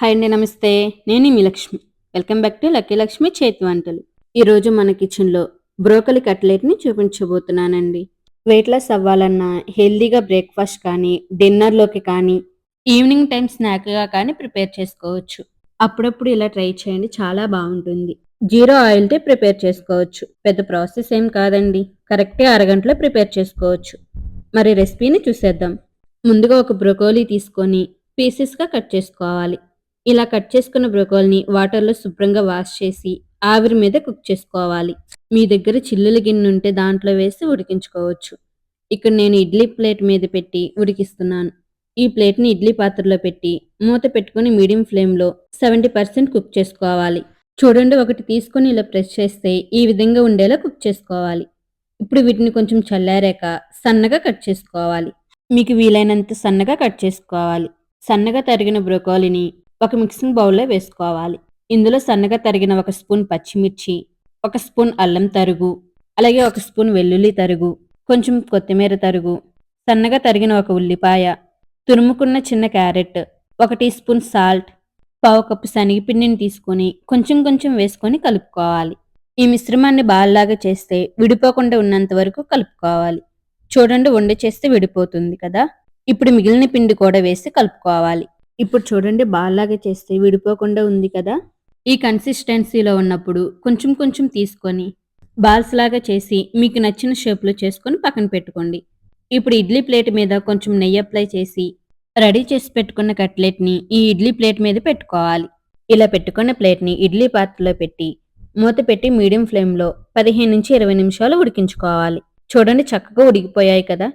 Hi అండి నమస్తే. నేను మీ Lakshmi. Welcome back to lucky Lakshmi చేతి వంటలు. ఈరోజు మన కిచెన్లో బ్రోకలి కట్లెట్ని చూపించబోతున్నానండి. వెయిట్ లాస్ అవ్వాలన్నా హెల్దీగా బ్రేక్ఫాస్ట్ కానీ డిన్నర్లోకి కానీ ఈవినింగ్ టైం స్నాక్గా కానీ ప్రిపేర్ చేసుకోవచ్చు. అప్పుడప్పుడు ఇలా ట్రై చేయండి చాలా బాగుంటుంది. జీరో ఆయిల్తో ప్రిపేర్ చేసుకోవచ్చు. పెద్ద ప్రాసెస్ ఏం కాదండి. కరెక్ట్గా అరగంటలో ప్రిపేర్ చేసుకోవచ్చు. మరి రెసిపీని చూసేద్దాం. ముందుగా ఒక బ్రొకోలీ తీసుకొని పీసెస్గా కట్ చేసుకోవాలి. ఇలా కట్ చేసుకున్న బ్రోకోల్ని వాటర్లో శుభ్రంగా వాష్ చేసి ఆవిరి మీద కుక్ చేసుకోవాలి. మీ దగ్గర చిల్లుల గిన్నె ఉంటే దాంట్లో వేసి ఉడికించుకోవచ్చు. ఇక్కడ నేను ఇడ్లీ ప్లేట్ మీద పెట్టి ఉడికిస్తున్నాను. ఈ ప్లేట్ని ఇడ్లీ పాత్రలో పెట్టి మూత పెట్టుకొని మీడియం ఫ్లేమ్లో సెవెంటీ పర్సెంట్ కుక్ చేసుకోవాలి. చూడండి ఒకటి తీసుకొని ఇలా ప్రెస్ చేస్తే ఈ విధంగా ఉండేలా కుక్ చేసుకోవాలి. ఇప్పుడు వీటిని కొంచెం చల్లారాక సన్నగా కట్ చేసుకోవాలి. మీకు వీలైనంత సన్నగా కట్ చేసుకోవాలి. సన్నగా తరిగిన బ్రోకోలీని ఒక మిక్సింగ్ బౌల్లో వేసుకోవాలి. ఇందులో సన్నగా తరిగిన ఒక స్పూన్ పచ్చిమిర్చి ఒక స్పూన్ అల్లం తరుగు అలాగే ఒక స్పూన్ వెల్లుల్లి తరుగు కొంచెం కొత్తిమీర తరుగు సన్నగా తరిగిన ఒక ఉల్లిపాయ తురుముకున్న చిన్న క్యారెట్ ఒక టీ స్పూన్ సాల్ట్ పావు కప్పు శనగపిండిని తీసుకొని కొంచెం కొంచెం వేసుకొని కలుపుకోవాలి. ఈ మిశ్రమాన్ని బాల్లాగా చేస్తే విడిపోకుండా ఉన్నంత వరకు కలుపుకోవాలి. చూడండి వండి చేస్తే విడిపోతుంది కదా? ఇప్పుడు మిగిలిన పిండి కూడా వేసి కలుపుకోవాలి. ఇప్పుడు చూడండి బాల్లాగా చేస్తే విడిపోకుండా ఉంది కదా? ఈ కన్సిస్టెన్సీలో ఉన్నప్పుడు కొంచెం కొంచెం తీసుకొని బాల్స్ లాగా చేసి మీకు నచ్చిన షేప్లో చేసుకొని పక్కన పెట్టుకోండి. ఇప్పుడు ఇడ్లీ ప్లేట్ మీద కొంచెం నెయ్యి అప్లై చేసి రెడీ చేసి పెట్టుకున్న కట్లెట్ని ఈ ఇడ్లీ ప్లేట్ మీద పెట్టుకోవాలి. ఇలా పెట్టుకున్న ప్లేట్ని ఇడ్లీ పాత్రలో పెట్టి మూత పెట్టి మీడియం ఫ్లేమ్లో పదిహేను నుంచి ఇరవై నిమిషాలు ఉడికించుకోవాలి. చూడండి చక్కగా ఉడికిపోయాయి కదా?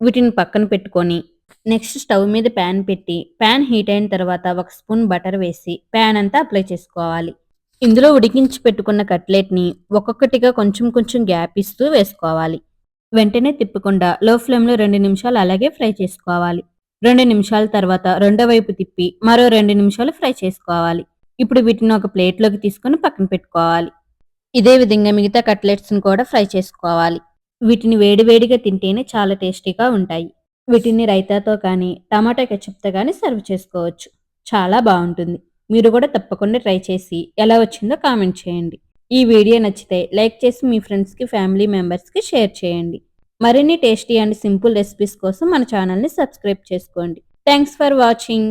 వీటిని పక్కన పెట్టుకొని నెక్స్ట్ స్టవ్ మీద ప్యాన్ పెట్టి ప్యాన్ హీట్ అయిన తర్వాత ఒక స్పూన్ బటర్ వేసి ప్యాన్ అంతా అప్లై చేసుకోవాలి. ఇందులో ఉడికించి పెట్టుకున్న కట్లెట్ని ఒక్కొక్కటిగా కొంచెం కొంచెం గ్యాప్ ఇస్తూ వేసుకోవాలి. వెంటనే తిప్పకుండా లో ఫ్లేమ్లో రెండు నిమిషాలు అలాగే ఫ్రై చేసుకోవాలి. రెండు నిమిషాల తర్వాత రెండో వైపు తిప్పి మరో రెండు నిమిషాలు ఫ్రై చేసుకోవాలి. ఇప్పుడు వీటిని ఒక ప్లేట్లోకి తీసుకొని పక్కన పెట్టుకోవాలి. ఇదే విధంగా మిగతా కట్లెట్స్ని కూడా ఫ్రై చేసుకోవాలి. వీటిని వేడివేడిగా తింటేనే చాలా టేస్టీగా ఉంటాయి. వీటిని రైతాతో కానీ టమాటా కెచప్తో కానీ సర్వ్ చేసుకోవచ్చు. చాలా బాగుంటుంది. మీరు కూడా తప్పకుండా ట్రై చేసి ఎలా వచ్చిందో కామెంట్ చేయండి. ఈ వీడియో నచ్చితే లైక్ చేసి మీ ఫ్రెండ్స్కి ఫ్యామిలీ మెంబర్స్కి షేర్ చేయండి. మరిన్ని టేస్టీ అండ్ సింపుల్ రెసిపీస్ కోసం మన ఛానల్ని సబ్స్క్రైబ్ చేసుకోండి. Thanks for watching.